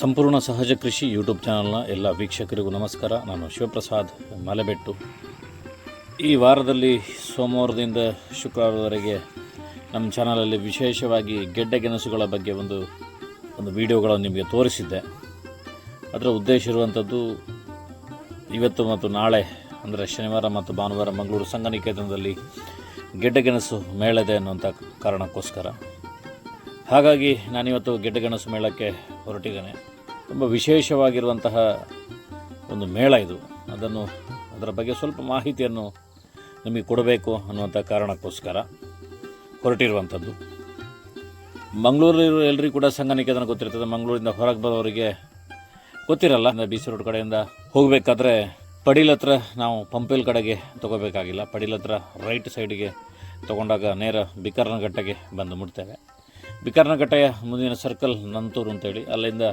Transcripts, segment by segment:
ಸಂಪೂರ್ಣ ಸಹಜ ಕೃಷಿ ಯೂಟ್ಯೂಬ್ ಚಾನಲ್ನ ಎಲ್ಲ ವೀಕ್ಷಕರಿಗೂ ನಮಸ್ಕಾರ. ನಾನು ಶಿವಪ್ರಸಾದ್ ಮಲೆಬೆಟ್ಟು. ಈ ವಾರದಲ್ಲಿ ಸೋಮವಾರದಿಂದ ಶುಕ್ರವಾರದವರೆಗೆ ನಮ್ಮ ಚಾನಲಲ್ಲಿ ವಿಶೇಷವಾಗಿ ಗೆಡ್ಡೆ ಗೆಣಸುಗಳ ಬಗ್ಗೆ ಒಂದು ಒಂದು ವಿಡಿಯೋಗಳನ್ನು ನಿಮಗೆ ತೋರಿಸಿದ್ದೆ. ಅದರ ಉದ್ದೇಶ ಇರುವಂಥದ್ದು, ಇವತ್ತು ಮತ್ತು ನಾಳೆ, ಅಂದರೆ ಶನಿವಾರ ಮತ್ತು ಭಾನುವಾರ ಮಂಗಳೂರು ಸಂಘನಿಕೇತನದಲ್ಲಿ ಮೇಳ ಇದೆ ಅನ್ನುವಂಥ ಕಾರಣಕ್ಕೋಸ್ಕರ. ಹಾಗಾಗಿ ನಾನಿವತ್ತು ಗೆಡ್ಡೆಗೆಣಸು ಮೇಳಕ್ಕೆ ಹೊರಟಿದ್ದೇನೆ. ತುಂಬ ವಿಶೇಷವಾಗಿರುವಂತಹ ಒಂದು ಮೇಳ ಇದು. ಅದನ್ನು ಅದರ ಬಗ್ಗೆ ಸ್ವಲ್ಪ ಮಾಹಿತಿಯನ್ನು ನಿಮಗೆ ಕೊಡಬೇಕು ಅನ್ನುವಂಥ ಕಾರಣಕ್ಕೋಸ್ಕರ ಹೊರಟಿರುವಂಥದ್ದು. ಮಂಗಳೂರು ಎಲ್ಲರಿಗೂ ಕೂಡ ಸಂಘನಿಕೇತನ ಗೊತ್ತಿರ್ತದೆ. ಮಂಗಳೂರಿಂದ ಹೊರಗೆ ಬರೋರಿಗೆ ಗೊತ್ತಿರಲ್ಲ. ಬಿ ಸಿ ರೋಡ್ ಕಡೆಯಿಂದ ಹೋಗಬೇಕಾದ್ರೆ ಪಡೀಲ್ ಹತ್ರ ನಾವು ಪಂಪೇಲ್ ಕಡೆಗೆ ತೊಗೋಬೇಕಾಗಿಲ್ಲ. ಪಡೀಲ್ ಹತ್ರ ರೈಟ್ ಸೈಡಿಗೆ ತೊಗೊಂಡಾಗ ನೇರ ಬಿಕರ್ನಘಟ್ಟಗೆ ಬಂದು ಮುಟ್ತೇವೆ. ಬಿಕರ್ನಘಟ್ಟೆಯ ಮುಂದಿನ ಸರ್ಕಲ್ ನಂತೂರು ಅಂತೇಳಿ. ಅಲ್ಲಿಂದ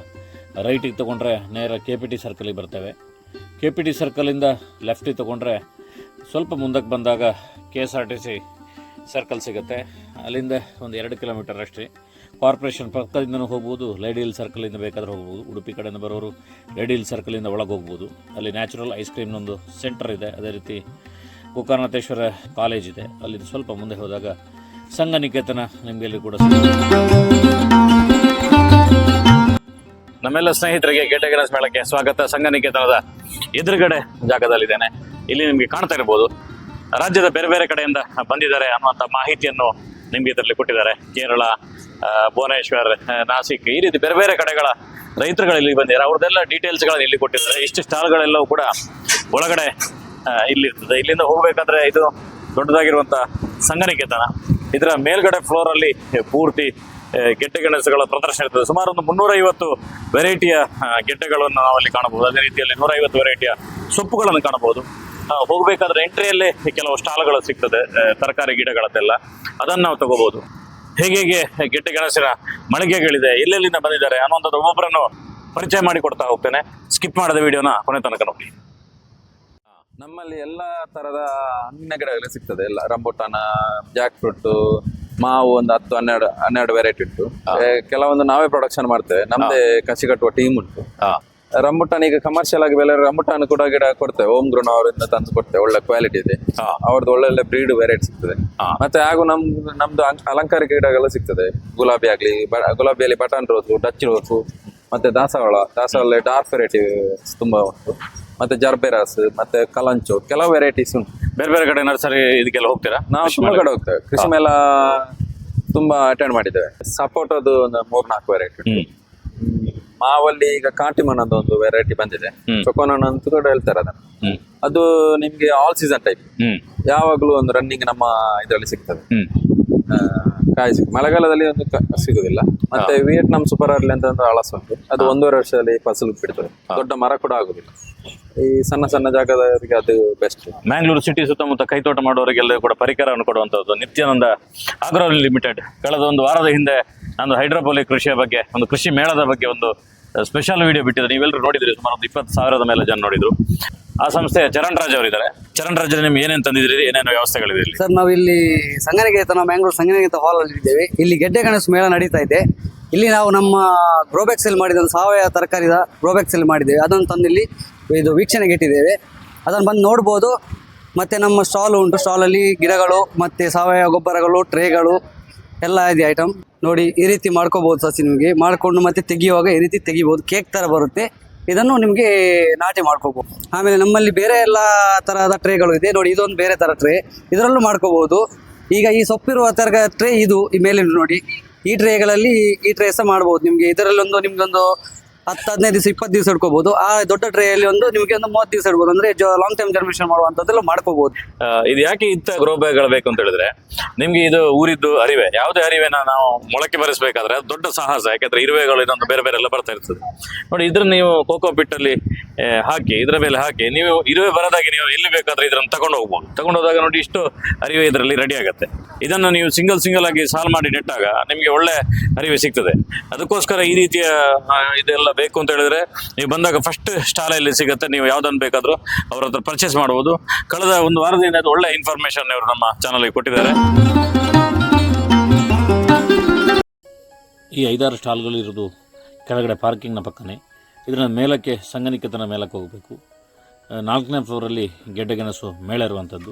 ರೈಟಿಗೆ ತೊಗೊಂಡ್ರೆ ನೇರ ಕೆ ಪಿ ಟಿ ಸರ್ಕಲಿಗೆ ಬರ್ತೇವೆ. ಕೆ ಪಿ ಟಿ ಸರ್ಕಲಿಂದ ಲೆಫ್ಟಿಗೆ ತೊಗೊಂಡ್ರೆ ಸ್ವಲ್ಪ ಮುಂದಕ್ಕೆ ಬಂದಾಗ K S R T C circle ಸಿಗುತ್ತೆ. ಅಲ್ಲಿಂದ ಒಂದು ಎರಡು ಕಿಲೋಮೀಟರ್ ಅಷ್ಟೇ. ಕಾರ್ಪೊರೇಷನ್ ಪಕ್ಕದಿಂದನೂ ಹೋಗ್ಬೋದು ಲೈಡಿಲ್ ಸರ್ಕಲಿಂದ ಬೇಕಾದರೂ ಹೋಗ್ಬೋದು, ಉಡುಪಿ ಕಡೆಯಿಂದ ಬರೋರು ಹಿಲ್ ಸರ್ಕಲಿಂದ ಒಳಗೆ ಹೋಗ್ಬೋದು. ಅಲ್ಲಿ ನ್ಯಾಚುರಲ್ ಐಸ್ ಕ್ರೀಮ್ನೊಂದು ಸೆಂಟರ್ ಇದೆ. ಅದೇ ರೀತಿ ಗೋಕರ್ಣಾಥೇಶ್ವರ ಕಾಲೇಜ್ ಇದೆ. ಅಲ್ಲಿ ಸ್ವಲ್ಪ ಮುಂದೆ ಹೋದಾಗ ಸಂಘನಿಕೇತನ ನಿಕೇತನ ನಿಮಗೆಲ್ಲೂ ಕೂಡ. ನಮ್ಮೆಲ್ಲ ಸ್ನೇಹಿತರಿಗೆ ಗೆಡ್ಡೆಗೆಣಸ್ ಮೇಳಕ್ಕೆ ಸ್ವಾಗತ. ಸಂಘನಿಕೇತನದ ಎದುರುಗಡೆ ಜಾಗದಲ್ಲಿದ್ದೇನೆ. ಇಲ್ಲಿ ನಿಮಗೆ ಕಾಣ್ತಾ ಇರ್ಬೋದು. ರಾಜ್ಯದ ಬೇರೆ ಬೇರೆ ಕಡೆಯಿಂದ ಬಂದಿದ್ದಾರೆ ಅನ್ನುವಂಥ ಮಾಹಿತಿಯನ್ನು ನಿಮಗೆ ಇದರಲ್ಲಿ ಕೊಟ್ಟಿದ್ದಾರೆ. ಕೇರಳ ಭುವನೇಶ್ವರ್ ನಾಸಿಕ್ ಈ ರೀತಿ ಬೇರೆ ಬೇರೆ ಕಡೆಗಳ ರೈತರುಗಳು ಇಲ್ಲಿ ಬಂದಿದ್ದಾರೆ. ಅವ್ರದ್ದೆಲ್ಲ ಡೀಟೇಲ್ಸ್ಗಳನ್ನು ಇಲ್ಲಿ ಕೊಟ್ಟಿದ್ದಾರೆ. ಇಷ್ಟು ಸ್ಟಾಲ್ಗಳೆಲ್ಲವೂ ಕೂಡ ಒಳಗಡೆ ಇಲ್ಲಿರ್ತದೆ. ಇಲ್ಲಿಂದ ಹೋಗ್ಬೇಕಾದ್ರೆ ಇದು ದೊಡ್ಡದಾಗಿರುವಂಥ ಸಂಘನಿಕೇತನ ಇದರ ಮೇಲ್ಗಡೆ ಫ್ಲೋರಲ್ಲಿ ಪೂರ್ತಿ ಆ, ಗೆಡ್ಡೆ ಗೆಣಸುಗಳ ಪ್ರದರ್ಶನ ಇರ್ತದೆ. ಸುಮಾರು ಒಂದು ಮುನ್ನೂರೈವತ್ತು ವೆರೈಟಿಯ ಗೆಡ್ಡೆಗಳನ್ನು ನಾವು ಅಲ್ಲಿ ಕಾಣಬಹುದು. ಅದೇ ರೀತಿಯಲ್ಲಿ ನೂರೈವತ್ತು ವೆರೈಟಿಯ ಸೊಪ್ಪುಗಳನ್ನು ಕಾಣಬಹುದು. ಹೋಗಬೇಕಾದ್ರೆ ಎಂಟ್ರಿಯಲ್ಲೇ ಕೆಲವು ಸ್ಟಾಲ್ಗಳು ಸಿಗ್ತದೆ ತರಕಾರಿ ಗಿಡಗಳದ್ದೆಲ್ಲ. ಅದನ್ನು ನಾವು ತಗೋಬಹುದು. ಹೇಗೆ ಹೇಗೆ ಗೆಡ್ಡೆ ಗೆಣಸಿನ ಮಳಿಗೆಗಳಿದೆ ಎಲ್ಲೆಲ್ಲಿಂದ ಬಂದಿದ್ದಾರೆ ಅನ್ನೋಂಥದ್ದು ಒಬ್ಬೊಬ್ಬರನ್ನು ಪರಿಚಯ ಮಾಡಿ ಕೊಡ್ತಾ ಹೋಗ್ತೇನೆ. ಸ್ಕಿಪ್ ಮಾಡಿದ ವಿಡಿಯೋನ ಕೊನೆ ತನಕ ನೋಡಿ. ನಮ್ಮಲ್ಲಿ ಎಲ್ಲ ತರದ ಹಣ್ಣಿನ ಗಿಡಗಳು ಸಿಗ್ತದೆ. ಎಲ್ಲ ರಂಬುಟಾನ ಜಾಕ್ ಫ್ರೂಟ್ ಮಾವು ಒಂದು ಹತ್ತು ಹನ್ನೆರಡು ಹನ್ನೆರಡು ವೆರೈಟಿ ಉಂಟು. ಕೆಲವೊಂದು ನಾವೇ ಪ್ರೊಡಕ್ಷನ್ ಮಾಡ್ತೇವೆ. ನಮ್ದೇ ಕಸಿ ಕಟ್ಟುವ ಟೀಮ್ ಉಂಟು. ರಂಬುಟಾನ್ ಈಗ ಕಮರ್ಷಿಯಲ್ ಆಗಿ ಬೆಲೆ ರಂಬುಟಾನ್ ಕೂಡ ಗಿಡ ಕೊಡ್ತೇವೆ. ಓಮ್ ಗ್ರೋನ್ ಅವರಿಂದ ತಂದು ಕೊಡ್ತೇವೆ. ಒಳ್ಳೆ ಕ್ವಾಲಿಟಿ ಇದೆ. ಅವ್ರದ್ದು ಒಳ್ಳೊಳ್ಳೆ ಒಳ್ಳೆ ಬ್ರೀಡ್ ವೆರೈಟಿ ಸಿಗ್ತದೆ. ಮತ್ತೆ ಹಾಗೂ ನಮ್ ನಮ್ದು ಅಲಂಕಾರಿಕ ಗಿಡಗಳು ಸಿಗ್ತದೆ. ಗುಲಾಬಿ ಆಗ್ಲಿ ಗುಲಾಬಿಯಲ್ಲಿ ಬಟನ್ ರೋಸು ಡಚ್ ರೋಸು ಮತ್ತೆ ದಾಸವಾಳ. ದಾಸವಾಳ ಡಾರ್ಕ್ ವೆರೈಟಿ ತುಂಬಾ ಉಂಟು. ಮತ್ತೆ ಜರ್ಬೆರಾಸ್ ಮತ್ತೆ ಕಲಂಚು ಕೆಲವು ವೆರೈಟೀಸ್ ಉಂಟು. ಬೇರೆ ಬೇರೆ ಕಡೆ ನರ್ಸರಿ ಇದಕ್ಕೆಲ್ಲ ಹೋಗ್ತೀರಾ? ನಾವು ತುಂಬಾ ಕಡೆ ಹೋಗ್ತೇವೆ. ಕೃಷಿ ಮೇಳ ತುಂಬಾ ಅಟೆಂಡ್ ಮಾಡಿದ್ದೇವೆ. ಸಪೋಟದು ಒಂದು ಮೂರ್ ನಾಲ್ಕು ವೆರೈಟಿ ಮಾವಲ್ಲಿ ಈಗ ಕಾಟಿಮನ್ ಒಂದು ವೆರೈಟಿ ಬಂದಿದೆ. ಚೊಕೋನನ್ ಅಂತ ಕೂಡ ಹೇಳ್ತಾರೆ ಅದನ್ನು. ಅದು ನಿಮ್ಗೆ ಆಲ್ ಸೀಸನ್ ಟೈಪ್ ಯಾವಾಗ್ಲೂ ಒಂದು ರನ್ನಿಂಗ್ ನಮ್ಮ ಇದರಲ್ಲಿ ಸಿಗ್ತದೆ. ಕಾಯಿ ಸಿಗುತ್ತೆ ಮಳೆಗಾಲದಲ್ಲಿ ಒಂದು ಸಿಗುದಿಲ್ಲ. ಮತ್ತೆ ವಿಯೆಟ್ನಾಂ ಸೂಪರ್ ಅರ್ಲಿ ಅಂತ ಅಂದ್ರೆ ಹಳಸು ಉಂಟು. ಅದು ಒಂದೂವರೆ ವರ್ಷದಲ್ಲಿ ಫಸಲು ಬಿಡ್ತದೆ. ದೊಡ್ಡ ಮರ ಕೂಡ ಆಗುದಿಲ್ಲ. ಈ ಸಣ್ಣ ಸಣ್ಣ ಜಾಗದವರಿಗೆ ಅದು ಬೆಸ್ಟ್ ಮ್ಯಾಂಗ್ಳೂರು ಸಿಟಿ ಸುತ್ತಮುತ್ತ ಕೈತೋಟ ಮಾಡುವವರಿಗೆಲ್ಲ ಕೂಡ ಪರಿಕರವನ್ನು ಕೊಡುವಂತದ್ದು ನಿತ್ಯಾನಂದ ಆಗ್ರೋ ಲಿಮಿಟೆಡ್ ಕಳೆದ ಒಂದು ವಾರದ ಹಿಂದೆ ನಾನು ಹೈಡ್ರೋಪೋಲಿಕ್ ಕೃಷಿಯ ಬಗ್ಗೆ ಒಂದು ಕೃಷಿ ಮೇಳದ ಬಗ್ಗೆ ಒಂದು ಸ್ಪೆಷಲ್ ವಿಡಿಯೋ ಬಿಟ್ಟಿದ್ದೆ ನೀವೆಲ್ಲರೂ ನೋಡಿದ್ರಿ ಸುಮಾರು ಒಂದು ಇಪ್ಪತ್ತು ಸಾವಿರದ ಮೇಲೆ ಜನ ನೋಡಿದ್ರು. ಆ ಸಂಸ್ಥೆಯ ಚರಣ್ ರಾಜ್ ಅವರಿದ್ದಾರೆ. ಚರಣ್ ರಾಜ್ ನಿಮ್ಗೆ ಏನೇನು ತಂದಿದ್ರಿ ಏನೇನು ವ್ಯವಸ್ಥೆಗಳಿದೆ ಸರ್, ನಾವು ಇಲ್ಲಿ ಸಂಗನಿಕೇತನ ಮ್ಯಾಂಗ್ಳೂರ್ ಸಂಗನಿಕೇತ ಹಾಲ್ ಅಲ್ಲಿ ಇದ್ದೇವೆ. ಇಲ್ಲಿ ಗೆಡ್ಡೆ ಗಣೇಶ ಮೇಳ ನಡೀತಾ ಇದೆ. ಇಲ್ಲಿ ನಾವು ನಮ್ಮ ಗ್ರೋಬ್ಯಾಕ್ಸ್ ಅಲ್ಲಿ ಮಾಡಿದ ಸಾವಯವ ತರಕಾರಿದ ಗ್ರೋಬ್ಯಾಕ್ಸ್ ಅಲ್ಲಿ ಮಾಡಿದ್ದೇವೆ. ಅದನ್ನು ಇಲ್ಲಿ ಇದು ವೀಕ್ಷಣೆಗೆ ಇಟ್ಟಿದ್ದೇವೆ. ಅದನ್ನು ಬಂದು ನೋಡ್ಬೋದು. ಮತ್ತು ನಮ್ಮ ಸ್ಟಾಲ್ ಉಂಟು. ಸ್ಟಾಲಲ್ಲಿ ಗಿಡಗಳು, ಮತ್ತು ಸಾವಯವ ಗೊಬ್ಬರಗಳು ಟ್ರೇಗಳು ಎಲ್ಲ ಇದೆ ಐಟಮ್ ನೋಡಿ, ಈ ರೀತಿ ಮಾಡ್ಕೋಬಹುದು ಸಸಿ ನಿಮಗೆ. ಮಾಡಿಕೊಂಡು ಮತ್ತೆ ತೆಗಿಯುವಾಗ ಈ ರೀತಿ ತೆಗಿಬೋದು. ಕೇಕ್ ಥರ ಬರುತ್ತೆ. ಇದನ್ನು ನಿಮಗೆ ನಾಟಿ ಮಾಡ್ಕೋಬಹುದು ಆಮೇಲೆ ನಮ್ಮಲ್ಲಿ ಬೇರೆ ಎಲ್ಲ ತರಹದ ಟ್ರೇಗಳು ಇದೆ. ನೋಡಿ, ಇದೊಂದು ಬೇರೆ ತರ ಟ್ರೇ. ಇದರಲ್ಲೂ ಮಾಡ್ಕೋಬಹುದು ಈಗ ಈ ಸೊಪ್ಪಿರುವ ತರಗ ಟ್ರೇ ಇದು ಈ ಮೇಲೆ ನೋಡಿ. ಈ ಟ್ರೇಗಳಲ್ಲಿ ಈ ಟ್ರೇ ಸಹ ಮಾಡ್ಬೋದು. ನಿಮಗೆ ಇದರಲ್ಲೊಂದು, ನಿಮ್ದೊಂದು ಹತ್ತು ಹದಿನೈದು ದಿವಸ ಇಪ್ಪತ್ತು ದಿವಸ ಇಡ್ಕೋಬಹುದು ಆ ದೊಡ್ಡ ಟ್ರೇಯಲ್ಲಿ ಒಂದು ನಿಮಗೆ ಒಂದು ಮೂವತ್ತು ದಿವಸ ಇಡ್ಬೋದು ಅಂದ್ರೆ ಲಾಂಗ್ ಟೈಮ್ ಜರ್ಮಿನೇಷನ್ ಮಾಡುವಂತದ್ದೆಲ್ಲ ಮಾಡ್ಕೋಬಹುದು ಇದು ಯಾಕೆ ಇಂಥ ಗ್ರೋ ಬ್ಯಾಗ್ಗಳು ಬೇಕು ಅಂತ ಹೇಳಿದ್ರೆ ನಿಮ್ಗೆ ಇದು ಊರಿದ್ದು ಅರಿವೆ. ಯಾವುದೇ ಅರಿವೆನ ನಾವು ಮೊಳಕೆ ಬರೆಸಬೇಕಾದ್ರೆ ದೊಡ್ಡ ಸಾಹಸ. ಯಾಕಂದ್ರೆ ಇರುವೆಗಳು ಇದೊಂದು ಬೇರೆ ಬೇರೆ ಎಲ್ಲ ಬರ್ತಾ ಇರ್ತದೆ. ನೋಡಿ ಇದ್ರ ನೀವು ಕೋಕೋ ಪಿಟ್ಟಲ್ಲಿ ಆ, ಹಾಕಿ, ಇದರ ಮೇಲೆ ಹಾಕಿ, ನೀವು ಇರುವೆ ಬರದಾಗಿ ನೀವು ಎಲ್ಲಿ ಬೇಕಾದ್ರೆ ಇದನ್ನು ತಗೊಂಡು ಹೋಗ್ಬೋದು. ತಗೊಂಡು ಹೋದಾಗ ನೋಡಿ ಇಷ್ಟು ಅರಿವೆ ಇದರಲ್ಲಿ ರೆಡಿ ಆಗುತ್ತೆ. ಇದನ್ನು ನೀವು ಸಿಂಗಲ್ ಸಿಂಗಲ್ ಆಗಿ ಸಾಲ್ ಮಾಡಿ ನೆಟ್ಟಾಗ ನಿಮಗೆ ಒಳ್ಳೆ ಅರಿವೆ ಸಿಗ್ತದೆ. ಅದಕ್ಕೋಸ್ಕರ ಈ ರೀತಿಯ ಇದೆಲ್ಲ ಬೇಕು ಅಂತ ಹೇಳಿದ್ರೆ ನೀವು ಬಂದಾಗ ಫಸ್ಟ್ ಸ್ಟಾಲಲ್ಲಿ ಸಿಗುತ್ತೆ. ನೀವು ಯಾವುದನ್ನು ಬೇಕಾದರೂ ಅವ್ರ ಹತ್ರ ಪರ್ಚೇಸ್ ಮಾಡ್ಬೋದು. ಕಳೆದ ಒಂದು ವಾರದಿಂದ ಅದು ಒಳ್ಳೆ ಇನ್ಫಾರ್ಮೇಶನ್ ಇವರು ನಮ್ಮ ಚಾನಲ್ಗೆ ಕೊಟ್ಟಿದ್ದಾರೆ. ಈ ಐದಾರು ಸ್ಟಾಲ್ಗಳಿರೋದು ಕೆಳಗಡೆ ಪಾರ್ಕಿಂಗ್ನ ಪಕ್ಕನೇ. ಇದರ ಮೇಲಕ್ಕೆ ಸಂಗನಿಕೇತನ ಮೇಲಕ್ಕೆ ಹೋಗಬೇಕು. ನಾಲ್ಕನೇ ಫ್ಲೋರಲ್ಲಿ ಗೆಡ್ಡೆಗೆಣಸು ಮೇಳ ಇರುವಂಥದ್ದು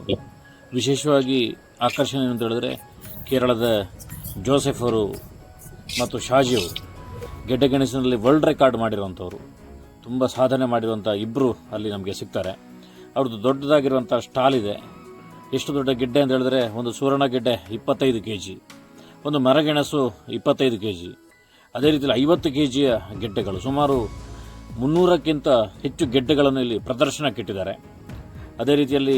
ವಿಶೇಷವಾಗಿ ಆಕರ್ಷಣೆ ಅಂತ ಹೇಳಿದ್ರೆ ಕೇರಳದ ಜೋಸೆಫ್ ಅವರು ಮತ್ತು ಶಾಜಿಯವರು ಗೆಡ್ಡೆಗೆಣಸಿನಲ್ಲಿ ವರ್ಲ್ಡ್ ರೆಕಾರ್ಡ್ ಮಾಡಿರುವಂಥವ್ರು ತುಂಬ ಸಾಧನೆ ಮಾಡಿರುವಂಥ ಇಬ್ಬರು ಅಲ್ಲಿ ನಮಗೆ ಸಿಗ್ತಾರೆ. ಅವ್ರದ್ದು ದೊಡ್ಡದಾಗಿರುವಂಥ ಸ್ಟಾಲ್ ಇದೆ. ಎಷ್ಟು ದೊಡ್ಡ ಗೆಡ್ಡೆ ಅಂತ ಹೇಳಿದ್ರೆ ಒಂದು ಸುವರ್ಣ ಗೆಡ್ಡೆ ಇಪ್ಪತ್ತೈದು ಕೆ ಜಿ, ಒಂದು ಮರಗೆಣಸು ಇಪ್ಪತ್ತೈದು ಕೆ ಜಿ, ಅದೇ ರೀತಿಯಲ್ಲಿ ಐವತ್ತು ಕೆ ಜಿಯ ಗೆಡ್ಡೆಗಳು, ಸುಮಾರು ಮುನ್ನೂರಕ್ಕಿಂತ ಹೆಚ್ಚು ಗೆಡ್ಡೆಗಳನ್ನು ಇಲ್ಲಿ ಪ್ರದರ್ಶನಕ್ಕಿಟ್ಟಿದ್ದಾರೆ. ಅದೇ ರೀತಿಯಲ್ಲಿ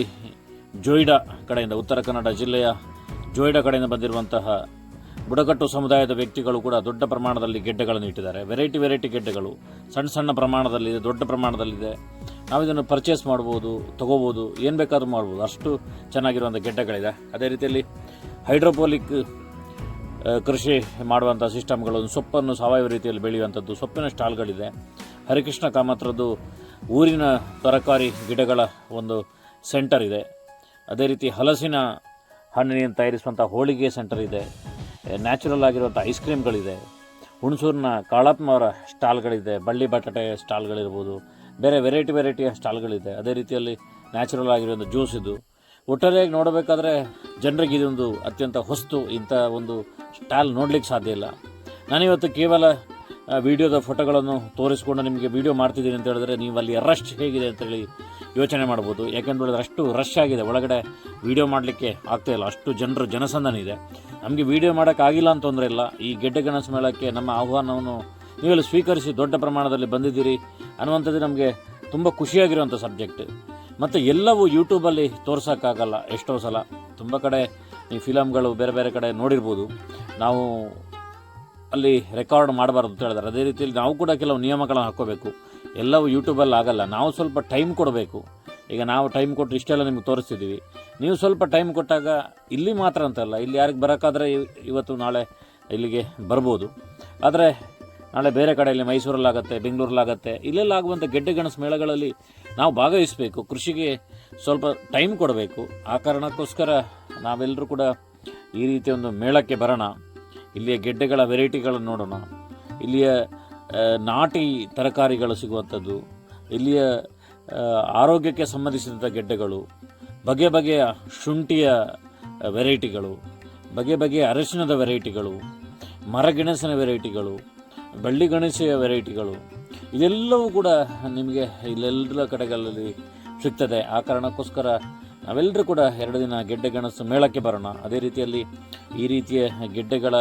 ಜೋಯಿಡಾ ಕಡೆಯಿಂದ ಉತ್ತರ ಕನ್ನಡ ಜಿಲ್ಲೆಯ ಜೋಯಿಡಾ ಕಡೆಯಿಂದ ಬಂದಿರುವಂತಹ ಬುಡಕಟ್ಟು ಸಮುದಾಯದ ವ್ಯಕ್ತಿಗಳು ಕೂಡ ದೊಡ್ಡ ಪ್ರಮಾಣದಲ್ಲಿ ಗೆಡ್ಡೆಗಳನ್ನು ಇಟ್ಟಿದ್ದಾರೆ. ವೆರೈಟಿ ವೆರೈಟಿ ಗೆಡ್ಡೆಗಳು. ಸಣ್ಣ ಸಣ್ಣ ಪ್ರಮಾಣದಲ್ಲಿದೆ ದೊಡ್ಡ ಪ್ರಮಾಣದಲ್ಲಿದೆ ನಾವು ಇದನ್ನು ಪರ್ಚೇಸ್ ಮಾಡ್ಬೋದು, ತಗೋಬೋದು, ಏನು ಬೇಕಾದರೂ ಮಾಡ್ಬೋದು. ಅಷ್ಟು ಚೆನ್ನಾಗಿರುವಂಥ ಗೆಡ್ಡೆಗಳಿದೆ. ಅದೇ ರೀತಿಯಲ್ಲಿ ಹೈಡ್ರೋಪೋಲಿಕ್ ಕೃಷಿ ಮಾಡುವಂಥ ಸಿಸ್ಟಮ್ಗಳು ಸೊಪ್ಪನ್ನು ಸಾವಯವ ರೀತಿಯಲ್ಲಿ ಬೆಳೆಯುವಂಥದ್ದು, ಸೊಪ್ಪಿನ ಸ್ಟಾಲ್ಗಳಿದೆ. ಹರಿಕೃಷ್ಣ ಕಾಮತ್ರದ್ದು ಊರಿನ ತರಕಾರಿ ಗಿಡಗಳ ಒಂದು ಸೆಂಟರ್ ಇದೆ. ಅದೇ ರೀತಿ ಹಲಸಿನ ಹಣ್ಣಿನಿಂದ ತಯಾರಿಸುವಂಥ ಹೋಳಿಗೆ ಸೆಂಟರ್ ಇದೆ. ನ್ಯಾಚುರಲ್ ಆಗಿರುವಂಥ ಐಸ್ ಕ್ರೀಮ್ಗಳಿದೆ. ಹುಣಸೂರಿನ ಕಾಳಾತ್ಮವರ ಸ್ಟಾಲ್ಗಳಿದೆ. ಬಳ್ಳಿ ಬಟಾಟೆ ಸ್ಟಾಲ್ಗಳಿರ್ಬೋದು. ಬೇರೆ ವೆರೈಟಿ ವೆರೈಟಿಯ ಸ್ಟಾಲ್ಗಳಿದೆ. ಅದೇ ರೀತಿಯಲ್ಲಿ ನ್ಯಾಚುರಲ್ ಆಗಿರುವಂಥ ಜ್ಯೂಸ್ ಇದು. ಒಟ್ಟಾರೆಯಾಗಿ ನೋಡಬೇಕಾದ್ರೆ ಜನರಿಗೆ ಇದೊಂದು ಅತ್ಯಂತ ಹೊಸ್ತು ಇಂಥ ಒಂದು ಸ್ಟಾಲ್ ನೋಡಲಿಕ್ಕೆ ಸಾಧ್ಯ ಇಲ್ಲ. ನಾನಿವತ್ತು ಕೇವಲ ವಿಡಿಯೋದ ಫೋಟೋಗಳನ್ನು ತೋರಿಸಿಕೊಂಡು ನಿಮಗೆ ವಿಡಿಯೋ ಮಾಡ್ತಿದ್ದೀನಿ ಅಂತ ಹೇಳಿದ್ರೆ ನೀವು ಅಲ್ಲಿ ರಶ್ ಹೇಗಿದೆ ಅಂತೇಳಿ ಯೋಚನೆ ಮಾಡ್ಬೋದು. ಯಾಕೆಂದ್ರೆ ಹೇಳಿದ್ರೆ ಅಷ್ಟು ರಶ್ ಆಗಿದೆ. ಒಳಗಡೆ ವಿಡಿಯೋ ಮಾಡಲಿಕ್ಕೆ ಆಗ್ತಾ ಇಲ್ಲ. ಅಷ್ಟು ಜನರು ಜನಸಂದಣಿ ಇದೆ. ನಮಗೆ ವಿಡಿಯೋ ಮಾಡೋಕ್ಕಾಗಿಲ್ಲ ಅಂತ ತೊಂದರೆ ಇಲ್ಲ. ಈ ಗೆಡ್ಡೆ ಗಣಸ ಮೇಳಕ್ಕೆ ನಮ್ಮ ಆಹ್ವಾನವನ್ನು ನೀವೆಲ್ಲ ಸ್ವೀಕರಿಸಿ ದೊಡ್ಡ ಪ್ರಮಾಣದಲ್ಲಿ ಬಂದಿದ್ದೀರಿ ಅನ್ನುವಂಥದ್ದು ನಮಗೆ ತುಂಬ ಖುಷಿಯಾಗಿರುವಂಥ ಸಬ್ಜೆಕ್ಟ್ ಮತ್ತು ಎಲ್ಲವೂ ಯೂಟ್ಯೂಬಲ್ಲಿ ತೋರ್ಸೋಕ್ಕಾಗಲ್ಲ. ಎಷ್ಟೋ ಸಲ ತುಂಬ ಕಡೆ ಈ ಫಿಲಮ್ಗಳು ಬೇರೆ ಬೇರೆ ಕಡೆ ನೋಡಿರ್ಬೋದು. ನಾವು ಅಲ್ಲಿ ರೆಕಾರ್ಡ್ ಮಾಡಬಾರ್ದು ಅಂತ ಹೇಳಿದ್ದಾರೆ ಅದೇ ರೀತಿಯಲ್ಲಿ ನಾವು ಕೂಡ ಕೆಲವು ನಿಯಮಗಳನ್ನು ಹಾಕ್ಕೋಬೇಕು. ಎಲ್ಲವೂ ಯೂಟ್ಯೂಬಲ್ಲಿ ಆಗಲ್ಲ. ನಾವು ಸ್ವಲ್ಪ ಟೈಮ್ ಕೊಡಬೇಕು. ಈಗ ನಾವು ಟೈಮ್ ಕೊಟ್ಟು ಇಷ್ಟೆಲ್ಲ ನಿಮ್ಗೆ ತೋರಿಸ್ತಿದ್ದೀವಿ ನೀವು ಸ್ವಲ್ಪ ಟೈಮ್ ಕೊಟ್ಟಾಗ ಇಲ್ಲಿ ಮಾತ್ರ ಅಂತಲ್ಲ ಇಲ್ಲಿ ಯಾರಿಗೆ ಬರೋಕ್ಕಾದ್ರೆ ಇವತ್ತು ನಾಳೆ ಇಲ್ಲಿಗೆ ಬರ್ಬೋದು. ಆದರೆ ನಾಳೆ ಬೇರೆ ಕಡೆಯಲ್ಲಿ ಮೈಸೂರಲ್ಲಾಗತ್ತೆ, ಬೆಂಗಳೂರಲ್ಲಾಗತ್ತೆ, ಇಲ್ಲೆಲ್ಲ ಆಗುವಂಥ ಗೆಡ್ಡೆ ಗೆಣಸು ಮೇಳಗಳಲ್ಲಿ ನಾವು ಭಾಗವಹಿಸಬೇಕು. ಕೃಷಿಗೆ ಸ್ವಲ್ಪ ಟೈಮ್ ಕೊಡಬೇಕು. ಆ ಕಾರಣಕ್ಕೋಸ್ಕರ ನಾವೆಲ್ಲರೂ ಕೂಡ ಈ ರೀತಿಯ ಒಂದು ಮೇಳಕ್ಕೆ ಬರೋಣ. ಇಲ್ಲಿಯ ಗೆಡ್ಡೆಗಳ ವೆರೈಟಿಗಳನ್ನು ನೋಡೋಣ. ಇಲ್ಲಿಯ ನಾಟಿ ತರಕಾರಿಗಳು ಸಿಗುವಂಥದ್ದು. ಇಲ್ಲಿಯ ಆರೋಗ್ಯಕ್ಕೆ ಸಂಬಂಧಿಸಿದಂಥ ಗೆಡ್ಡೆಗಳು. ಬಗೆ ಬಗೆಯ ಶುಂಠಿಯ ವೆರೈಟಿಗಳು. ಬಗೆ ಬಗೆಯ ಅರಶಿನದ ವೆರೈಟಿಗಳು. ಮರಗೆಣಸಿನ ವೆರೈಟಿಗಳು. ಬಳ್ಳಿ ಗಣೇಶಿಯ ವೆರೈಟಿಗಳು. ಇದೆಲ್ಲವೂ ಕೂಡ ನಿಮಗೆ ಇಲ್ಲೆಲ್ಲ ಕಡೆಗಳಲ್ಲಿ ಸಿಗ್ತದೆ. ಆ ಕಾರಣಕ್ಕೋಸ್ಕರ ನಾವೆಲ್ಲರೂ ಕೂಡ ಎರಡು ದಿನ ಗೆಡ್ಡೆ ಗೆಣಸು ಮೇಳಕ್ಕೆ ಬರೋಣ. ಅದೇ ರೀತಿಯಲ್ಲಿ ಈ ರೀತಿಯ ಗೆಡ್ಡೆಗಳ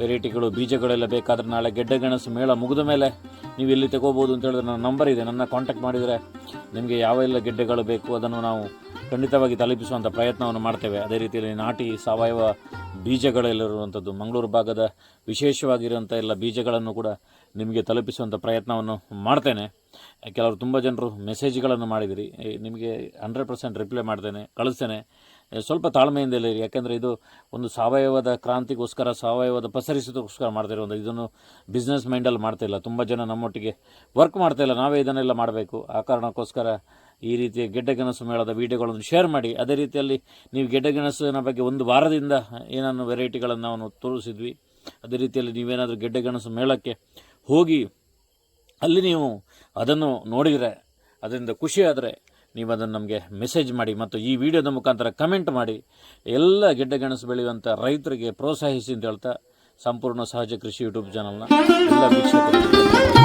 ವೆರೈಟಿಗಳು, ಬೀಜಗಳೆಲ್ಲ ಬೇಕಾದರೆ ನಾಳೆ ಗೆಡ್ಡೆ ಗೆಣಸು ಮೇಳ ಮುಗಿದ ಮೇಲೆ ನೀವು ಇಲ್ಲಿ ತಗೋಬೋದು ಅಂತ ಹೇಳಿದ್ರೆ ನನ್ನ ನಂಬರ್ ಇದೆ. ನನ್ನ ಕಾಂಟ್ಯಾಕ್ಟ್ ಮಾಡಿದರೆ ನಿಮಗೆ ಯಾವ ಎಲ್ಲ ಗೆಡ್ಡೆಗಳು ಬೇಕು ಅದನ್ನು ನಾವು ಖಂಡಿತವಾಗಿ ತಲುಪಿಸುವಂಥ ಪ್ರಯತ್ನವನ್ನು ಮಾಡ್ತೇವೆ. ಅದೇ ರೀತಿಯಲ್ಲಿ ನಾಟಿ, ಸಾವಯವ ಬೀಜಗಳೆಲ್ಲಿರುವಂಥದ್ದು, ಮಂಗಳೂರು ಭಾಗದ ವಿಶೇಷವಾಗಿರುವಂಥ ಎಲ್ಲ ಬೀಜಗಳನ್ನು ಕೂಡ ನಿಮಗೆ ತಲುಪಿಸುವಂಥ ಪ್ರಯತ್ನವನ್ನು ಮಾಡ್ತೇನೆ. ಕೆಲವರು ತುಂಬ ಜನರು ಮೆಸೇಜ್ಗಳನ್ನು ಮಾಡಿದಿರಿ. ನಿಮಗೆ ಹಂಡ್ರೆಡ್ ಪರ್ಸೆಂಟ್ ರಿಪ್ಲೈ ಮಾಡ್ತೇನೆ, ಕಳಿಸ್ತೇನೆ. ಸ್ವಲ್ಪ ತಾಳ್ಮೆಯಿಂದಲೇ ಇರಿ. ಯಾಕೆಂದರೆ ಇದು ಒಂದು ಸಾವಯವದ ಕ್ರಾಂತಿಗೋಸ್ಕರ, ಸಾವಯವದ ಪಸರಿಸೋದಕ್ಕೋಸ್ಕರ ಮಾಡ್ತಿರೋದು ಇದನ್ನು ಬಿಸ್ನೆಸ್ ಮೈಂಡಲ್ಲಿ ಮಾಡ್ತಾ ಇಲ್ಲ. ತುಂಬ ಜನ ನಮ್ಮೊಟ್ಟಿಗೆ ವರ್ಕ್ ಮಾಡ್ತಾ ಇಲ್ಲ. ನಾವೇ ಇದನ್ನೆಲ್ಲ ಮಾಡಬೇಕು. ಆ ಕಾರಣಕ್ಕೋಸ್ಕರ ಈ ರೀತಿಯ ಗೆಡ್ಡೆಗೆಣಸು ಮೇಳದ ವೀಡಿಯೋಗಳನ್ನು ಶೇರ್ ಮಾಡಿ. ಅದೇ ರೀತಿಯಲ್ಲಿ ನೀವು ಗೆಡ್ಡೆಗೆಣಸಿನ ಬಗ್ಗೆ ಒಂದು ವಾರದಿಂದ ಏನನ್ನು ವೆರೈಟಿಗಳನ್ನು ನಾವು ತೋರಿಸಿದ್ವಿ. ಅದೇ ರೀತಿಯಲ್ಲಿ ನೀವೇನಾದರೂ ಗೆಡ್ಡೆಗೆಣಸು ಮೇಳಕ್ಕೆ ಹೋಗಿ ಅಲ್ಲಿ ನೀವು ಅದನ್ನು ನೋಡಿದರೆ, ಅದರಿಂದ ಖುಷಿಯಾದರೆ ನೀವು ಅದನ್ನು ನಮಗೆ ಮೆಸೇಜ್ ಮಾಡಿ ಮತ್ತು ಈ ವಿಡಿಯೋದ ಮುಖಾಂತರ ಕಮೆಂಟ್ ಮಾಡಿ. ಎಲ್ಲ ಗೆಡ್ಡೆಗೆಣಸು ಬೆಳೆಯುವಂಥ ರೈತರಿಗೆ ಪ್ರೋತ್ಸಾಹಿಸಿ ಅಂತ ಹೇಳ್ತಾ ಸಂಪೂರ್ಣ ಸಹಜ ಕೃಷಿ ಯೂಟ್ಯೂಬ್ ಚಾನಲ್ನ ಎಲ್ಲ ವೀಕ್ಷಕರಿಗೆ.